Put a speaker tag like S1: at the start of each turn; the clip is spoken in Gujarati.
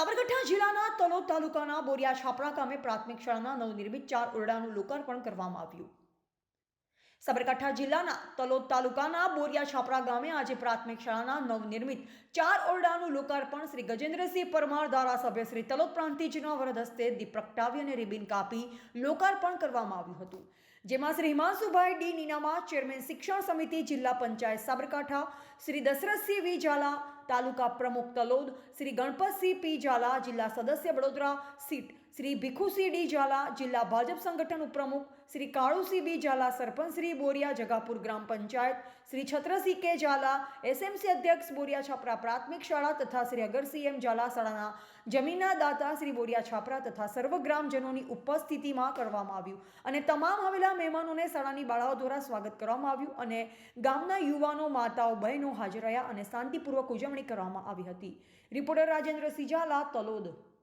S1: સાબરકાંઠા જિલ્લાના તલોદ તાલુકાના બોરિયા છાપરા ગામે પ્રાથમિક શાળાના નવનિર્મિત ચાર ઓરડાનું લોકાર્પણ કરવામાં આવ્યું. સાબરકાંઠા જિલ્લાના તલોદ તાલુકાના બોરિયા છાપરા ગામે આજે પ્રાથમિક શાળાના નવનિર્મિત ચાર ઓરડાનું લોકાર્પણ શ્રી ગજેન્દ્રસિંહ પરમાર ધારાસભ્ય શ્રી તલોદ પ્રાંતિજના વરદ હસ્તે દીપ પ્રગટાવી અને રિબિન કાપી લોકાર્પણ કરવામાં આવ્યું હતું. જેમાં શ્રી હિમાંશુભાઈ ડી નીનામા ચેરમેન શિક્ષણ સમિતિ, જિલ્લા પંચાયત સાબરકાંઠા, શ્રી દશરથસિંહ વી ઝાલા, તાલુકા પ્રમુખ તલોદ, શ્રી ગણપતસિંહ પી ઝાલા, જિલ્લા સદસ્ય વડોદરા સીટ, શ્રી ભીખુસિંહ ડી ઝાલા, જિલ્લા ભાજપ સંગઠન ઉપપ્રમુખ, શ્રી કાળુસિંહ બી ઝાલા, સરપંચ શ્રી બોરિયા, જગાપુર ગ્રામ પંચાયત, શ્રી છત્રસિંહ કે ઝાલા, એસએમસી અધ્યક્ષ બોરિયા છાપરા પ્રાથમિક શાળા તથા શ્રી અગરસિંહ એમ ઝાલા શાળાના જમીનના દાતા શ્રી બોરિયા છાપરા તથા સર્વ ગ્રામજનોની ઉપસ્થિતિમાં કરવામાં આવ્યું અને તમામ આવેલા મહેમાનોને શાળાની બાળાઓ દ્વારા સ્વાગત કરવામાં આવ્યું અને ગામના યુવાનો, માતાઓ, બહેનો હાજર રહ્યા અને શાંતિપૂર્વક ઉજવણી કરવામાં આવી હતી. રિપોર્ટર રાજેન્દ્ર સિજાલા, તલોદ.